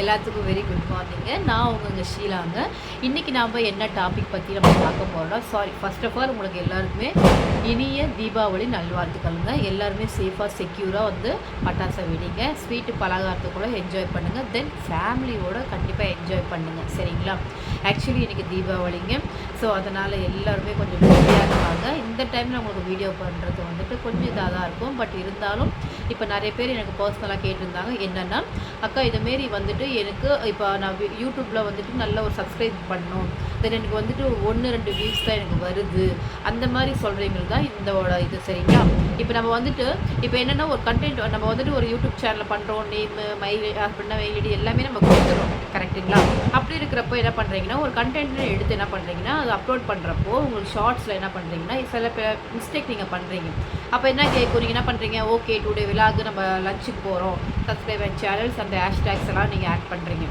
எல்லாத்துக்கும் very good மார்னிங்க நான் உங்கள் ஷீலாங்க. இன்றைக்கி நாம் என்ன டாபிக் பற்றி நம்ம பார்க்க போகிறோம் சாரி ஃபஸ்ட் ஆஃப் ஆல் உங்களுக்கு எல்லாருக்குமே இனிய தீபாவளி நல்வாழ்த்துக்களுங்க. எல்லாருமே சேஃபாக செக்யூராக வந்து பட்டாசை வெடிங்க. ஸ்வீட்டு பலகாரத்தை கூட என்ஜாய் பண்ணுங்கள் தென் ஃபேமிலியோட கண்டிப்பாக என்ஜாய் பண்ணுங்கள் சரிங்களா? ஆக்சுவலி இன்றைக்கி தீபாவளிங்க. ஸோ அதனால் எல்லாருமே கொஞ்சம் பிஸியாக இருப்பாங்க இந்த டைமில் உங்களுக்கு வீடியோ பண்ணுறது வந்துட்டு கொஞ்சம் இதாக தான் இருக்கும். பட் இருந்தாலும் இப்போ நிறைய பேர் எனக்கு பர்சனலாக கேட்டிருந்தாங்க. என்னென்னா அக்கா இதுமாரி வந்துட்டு எனக்கு இப்போ நான் யூடியூப்பில் வந்துட்டு நல்ல ஒரு சப்ஸ்கிரைப் பண்ணணும். தென் எனக்கு வந்துட்டு ஒன்று ரெண்டு வியூஸ் தான் எனக்கு வருது. அந்த மாதிரி சொல்கிறவங்களுக்கு தான் இதோட இது சரிங்களா? இப்போ நம்ம வந்துட்டு இப்போ என்னென்னா ஒரு கண்டென்ட் நம்ம வந்துட்டு ஒரு யூடியூப் சேனலில் பண்ணுறோம் நேமு மெயில் அப்படின்னா மெயில் ஐடி எல்லாமே நம்ம கொடுத்துறோம். கரெக்ட்டுங்களா அப்படி இருக்கிறப்போ என்ன பண்ணுறீங்கன்னா ஒரு கண்டென்ட் எடுத்து என்ன பண்ணுறீங்கன்னா அது அப்லோட் பண்ணுறப்போ உங்களுக்கு ஷார்ட்ஸில் என்ன பண்ணுறீங்கன்னா சில மிஸ்டேக் நீங்கள் பண்ணுறீங்க அப்போ என்ன கேட்கும் நீங்கள் என்ன பண்ணுறீங்க ஓகே டுடே விழாவுக்கு நம்ம லஞ்சுக்கு போகிறோம் சப்ஸ்கிரைபர் சேனல்ஸ் அந்த ஹேஷ்டேக்ஸ் எல்லாம் நீங்கள் ஆட் பண்ணுறீங்க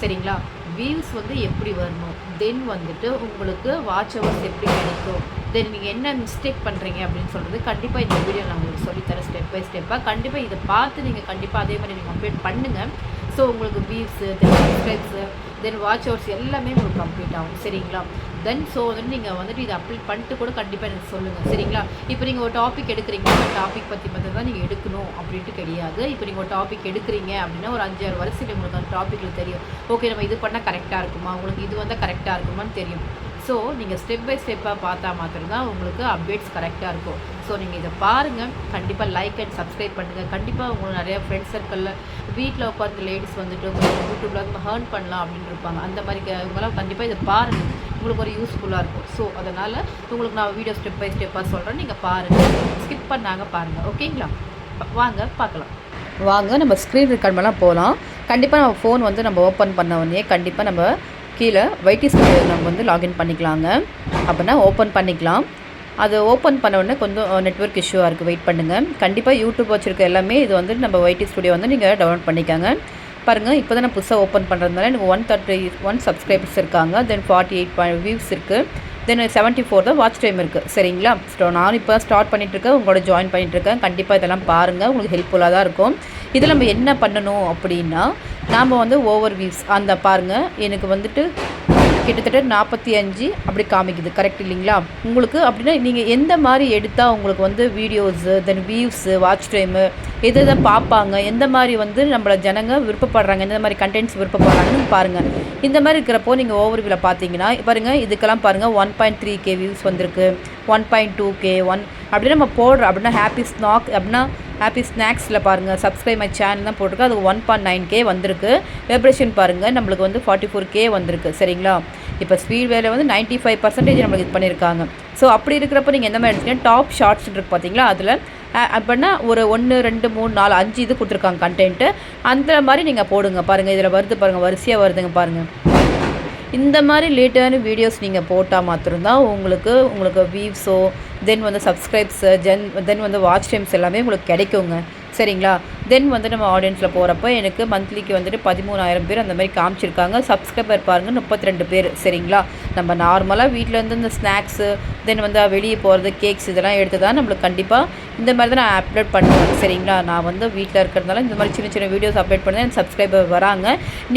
சரிங்களா? வியூஸ் வந்து எப்படி வரணும் தென் வந்துட்டு உங்களுக்கு வாட்ச் ஹவர்ஸ் எப்படி கிடைக்கும்? தென் நீங்கள் என்ன மிஸ்டேக் பண்ணுறீங்க அப்படின்னு சொல்கிறது கண்டிப்பாக இந்த வீடியோ நான் உங்களுக்கு சொல்லித்தரேன் ஸ்டெப் பை ஸ்டெப்பாக கண்டிப்பாக இதை பார்த்து நீங்கள் கண்டிப்பாக அதே மாதிரி நீங்கள் அப்டேட் பண்ணுங்கள் ஸோ உங்களுக்கு பீஃப்ஸு தென் சப்ஸ்கிரைப்ஸு தென் வாட்ச் ஹவர்ஸ் எல்லாமே உங்களுக்கு கம்ப்ளீட் ஆகும். சரிங்களா? தென் ஸோ வந்து நீங்கள் வந்துட்டு இதை அப்ளை பண்ணிட்டு கூட கண்டிப்பாக எனக்கு சொல்லுங்கள் சரிங்களா? இப்போ நீங்கள் ஒரு டாபிக் எடுக்கிறீங்க. அந்த டாபிக் பற்றி மட்டும் தான் நீங்கள் எடுக்கணும் அப்படின்ட்டு கிடையாது. இப்போ நீங்கள் ஒரு டாபிக் எடுக்கிறீங்க அப்படின்னா ஒரு அஞ்சாறு வருஷத்தில் உங்களுக்கு அந்த டாப்பிக்கில் தெரியும். ஓகே நம்ம இது பண்ணால் கரெக்டாக இருக்குமா? உங்களுக்கு இது வந்தால் கரெக்டாக இருக்குமான்னு தெரியும். ஸோ நீங்கள் ஸ்டெப் பை ஸ்டெப்பாக பார்த்தா மாத்திரம்தான் உங்களுக்கு அப்டேட்ஸ் கரெக்டாக இருக்கும். ஸோ நீங்கள் இதை பாருங்கள் கண்டிப்பாக லைக் அண்ட் சப்ஸ்கிரைப் பண்ணுங்கள் கண்டிப்பாக உங்களுக்கு நிறையா ஃப்ரெண்ட்ஸ் சர்க்கிளில் வீட்டில் உட்காந்து லேடிஸ் வந்துட்டு கொஞ்சம் யூடியூப்பில் வந்து ஹேர்ன் பண்ணலாம் அப்படின்னு இருப்பாங்க. அந்த மாதிரி க- இவங்கெல்லாம் கண்டிப்பாக இதை பாருங்கள் உங்களுக்கு ஒரு யூஸ்ஃபுல்லாக இருக்கும். ஸோ அதனால் உங்களுக்கு நான் வீடியோ ஸ்டெப் பை ஸ்டெப்பாக சொல்கிறேன் நீங்கள் பாருங்கள் ஸ்கிப் பண்ணாங்க பாருங்கள் ஓகேங்களா? வாங்க பார்க்கலாம். வாங்க நம்ம ஸ்க்ரீன் ரெக்கார்ட் பண்ணலாம் போகலாம் கண்டிப்பாக நம்ம ஃபோன் வந்து நம்ம ஓப்பன் பண்ண உடனே கண்டிப்பாக நம்ம கீழே வைட்டி நம்ம வந்து லாகின் பண்ணிக்கலாங்க. அப்படின்னா ஓப்பன் பண்ணிக்கலாம். அது ஓப்பன் பண்ண உடனே கொஞ்சம் நெட்வொர்க் இஷ்யூவாக இருக்குது வெயிட் பண்ணுங்கள் கண்டிப்பாக யூடியூப் வச்சுருக்க எல்லாமே இது வந்து நம்ம வைட்டி ஸ்டுடியோ வந்து நீங்கள் டவுன்லோட் பண்ணிக்கோங்க. பாருங்கள் இப்போ தான் நான் புதுசாக ஓப்பன் பண்ணுறதுனால எனக்கு ஒன் தேர்ட்டி ஒன் சப்ஸ்கிரைபர்ஸ் இருக்காங்க. Then forty eight point views இருக்குது தென் செவன்ட்டி ஃபோர் தான் வாட்ச் டைம் இருக்குது சரிங்களா? ஸோ நான் இப்போ ஸ்டார்ட் பண்ணிகிட்ருக்கேன் உங்களோட ஜாயின் பண்ணிகிட்ருக்கேன் கண்டிப்பாக இதெல்லாம் பாருங்கள் உங்களுக்கு ஹெல்ப்ஃபுல்லாக தான் இருக்கும். இதில் நம்ம என்ன பண்ணணும் அப்படின்னா நாம் வந்து ஓவர் வியூஸ் அந்த பாருங்கள் எனக்கு வந்துட்டு கிட்டத்தட்ட நாற்பத்தி அஞ்சு அப்படி காமிக்குது. கரெக்ட் இல்லைங்களா? உங்களுக்கு அப்படின்னா நீங்கள் எந்த மாதிரி எடுத்தால் உங்களுக்கு வந்து videos then views watch time எது எதை பார்ப்பாங்க எந்த மாதிரி வந்து நம்மளை ஜனங்க விருப்பப்படுறாங்க எந்த மாதிரி கண்டென்ட்ஸ் விருப்பப்படுறாங்கன்னு பாருங்கள் இந்த மாதிரி இருக்கிறப்போ நீங்கள் ஓவர் வியூவில் பார்த்தீங்கன்னா பாருங்கள் இதுக்கெல்லாம் பாருங்கள் one point three K views வந்திருக்கு. One point two K one அப்படின்னு நம்ம போடுறோம் அப்படின்னா ஹாப்பி ஸ்நாக் அப்படின்னா ஹாப்பி ஸ்நாக்ஸில் பாருங்கள் சப்ஸ்கிரைப் மை சேனல் தான் போட்டிருக்கு. அது ஒன் பாயிண்ட் நைன் கே வந்திருக்கு. வைப்ரேஷன் பாருங்கள் நம்மளுக்கு வந்து ஃபார்ட்டி ஃபோர் கே வந்திருக்கு. சரிங்களா? இப்போ ஸ்பீட் வேலை வந்து 95% ஃபைவ் பர்சன்டேஜ் நம்மளுக்கு இது பண்ணியிருக்காங்க. ஸோ அப்படி இருக்கிறப்ப நீங்கள் எந்த மாதிரி எடுத்தீங்கன்னா டாப் ஷார்ட்ஸ் இருக்குது பார்த்தீங்களா அதில் அப்படின்னா ஒரு ஒன்று ரெண்டு மூணு நாலு அஞ்சு இது கொடுத்துருக்காங்க கண்டென்ட்டு அந்த மாதிரி நீங்கள் போடுங்க. பாருங்கள் இதில் வருது பாருங்கள் வரிசையாக வருதுங்க பாருங்கள் இந்த மாதிரி லேட்டான வீடியோஸ் நீங்கள் போட்டால் மாத்திரம்தான் உங்களுக்கு உங்களுக்கு வீவ்ஸோ தென் வந்து சப்ஸ்கிரைப்ஸு ஜென் தென் வந்து வாட்ச் டைம்ஸ் எல்லாமே உங்களுக்கு கிடைக்குங்க. சரிங்களா? தென் வந்து நம்ம ஆடியன்ஸில் போகிறப்ப எனக்கு மந்த்லிக்கு வந்துட்டு பதிமூணாயிரம் பேர் அந்த மாதிரி காமிச்சிருக்காங்க. சப்ஸ்கிரைபர் பாருங்கள் முப்பத்தி ரெண்டு பேர் சரிங்களா? நம்ம நார்மலாக வீட்டில் இருந்து இந்த ஸ்நாக்ஸு தென் வந்து வெளியே போகிறது கேக்ஸ் இதெல்லாம் எடுத்து தான் நம்மளுக்கு கண்டிப்பாக இந்த மாதிரி தான் நான் அப்லோட் பண்ணுவேன் சரிங்களா? நான் வந்து வீட்டில் இருக்கிறதுனால இந்த மாதிரி சின்ன சின்ன வீடியோஸ் அப்லோட் பண்ணி எனக்கு சப்ஸ்கிரைபர் வராங்க.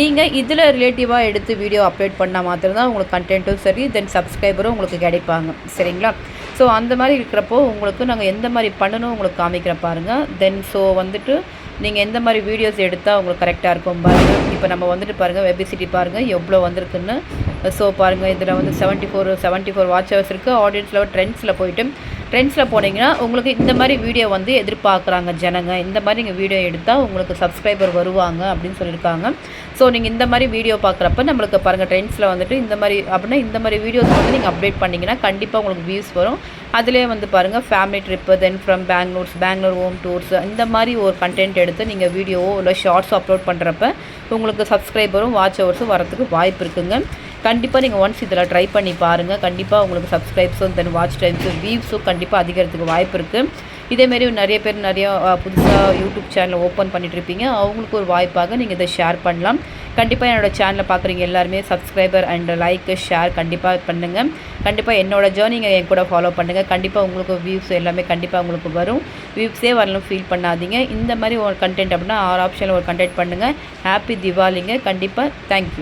நீங்கள் இதில் ரிலேட்டிவாக எடுத்து வீடியோ அப்லோட் பண்ணால் மாத்திரம்தான் உங்களுக்கு கண்டென்ட்டும் சரி தென் சப்ஸ்கிரைபரும் உங்களுக்கு கிடைப்பாங்க சரிங்களா? ஸோ அந்த மாதிரி இருக்கிறப்போ உங்களுக்கு நாங்கள் எந்த மாதிரி பண்ணணும் உங்களுக்கு காமிக்கிற பாருங்கள் தென் ஸோ வந்துட்டு நீங்கள் எந்த மாதிரி வீடியோஸ் எடுத்தால் உங்களுக்கு கரெக்டாக இருக்கும் பாருங்கள் இப்போ நம்ம வந்துட்டு பாருங்கள் வெபிசிட்டி பாருங்கள் எவ்வளோ வந்திருக்குன்னு. ஸோ பாருங்கள் இதில் வந்து seventy four seventy four watch hours இருக்குது ஆடியன்ஸில் ட்ரெண்ட்ஸில் போயிட்டு ட்ரெண்ட்ஸில் போனீங்கன்னா உங்களுக்கு இந்த மாதிரி வீடியோ வந்து எதிர்பார்க்குறாங்க ஜனங்க. இந்த மாதிரி நீங்கள் வீடியோ எடுத்தால் உங்களுக்கு சப்ஸ்கிரைபர் வருவாங்க அப்படின்னு சொல்லியிருக்காங்க. ஸோ நீங்கள் இந்த மாதிரி வீடியோ பார்க்குறப்ப நம்மளுக்கு பாருங்கள் ட்ரெண்ட்ஸில் வந்துட்டு இந்த மாதிரி அப்படின்னா இந்த மாதிரி வீடியோஸ் வந்து நீங்கள் அப்டேட் பண்ணிங்கன்னா கண்டிப்பாக உங்களுக்கு வியூஸ் வரும். அதிலே வந்து பாருங்கள் family trip then from Bangalores Bangalore home tours இந்த மாதிரி ஒரு கண்டென்ட் எடுத்து நீங்கள் வீடியோவோ இல்லை ஷார்ட்ஸோ அப்லோட் பண்ணுறப்ப உங்களுக்கு சப்ஸ்கிரைபரும் வாட்ச் ஹவர்ஸும் வரத்துக்கு வாய்ப்பு இருக்குங்க. கண்டிப்பாக நீங்கள் ஒன்ஸ் இதில் ட்ரை பண்ணி பாருங்கள் கண்டிப்பாக உங்களுக்கு சப்ஸ்கிரைப்ஸும் தென் வாட்ச் டைம்ஸும் வியூஸும் கண்டிப்பாக அதிகரிக்கிறதுக்கு வாய்ப்பு இருக்குது இதேமாரி நிறைய பேர் நிறைய புதுசாக யூடியூப் சேனல் ஓப்பன் பண்ணிட்டு இருப்பீங்க. அவங்களுக்கு ஒரு வாய்ப்பாக நீங்கள் இதை ஷேர் பண்ணலாம். கண்டிப்பாக என்னோடய சேனலை பார்க்குறீங்க எல்லாருமே சப்ஸ்கிரைபர் அண்ட் லைக்கு ஷேர் கண்டிப்பாக பண்ணுங்கள் கண்டிப்பாக என்னோட ஜேர்னிங்க என் கூட ஃபாலோ பண்ணுங்கள் கண்டிப்பாக உங்களுக்கு வியூஸ் எல்லாமே கண்டிப்பாக உங்களுக்கு வரும். வியூஸே வரலும் ஃபீல் பண்ணாதீங்க. இந்த மாதிரி ஒரு கண்டென்ட் அப்படின்னா ஆறு ஆப்ஷனில் ஒரு கண்டென்ட் பண்ணுங்கள் ஹாப்பி திவாலிங்க கண்டிப்பாக தேங்க்யூ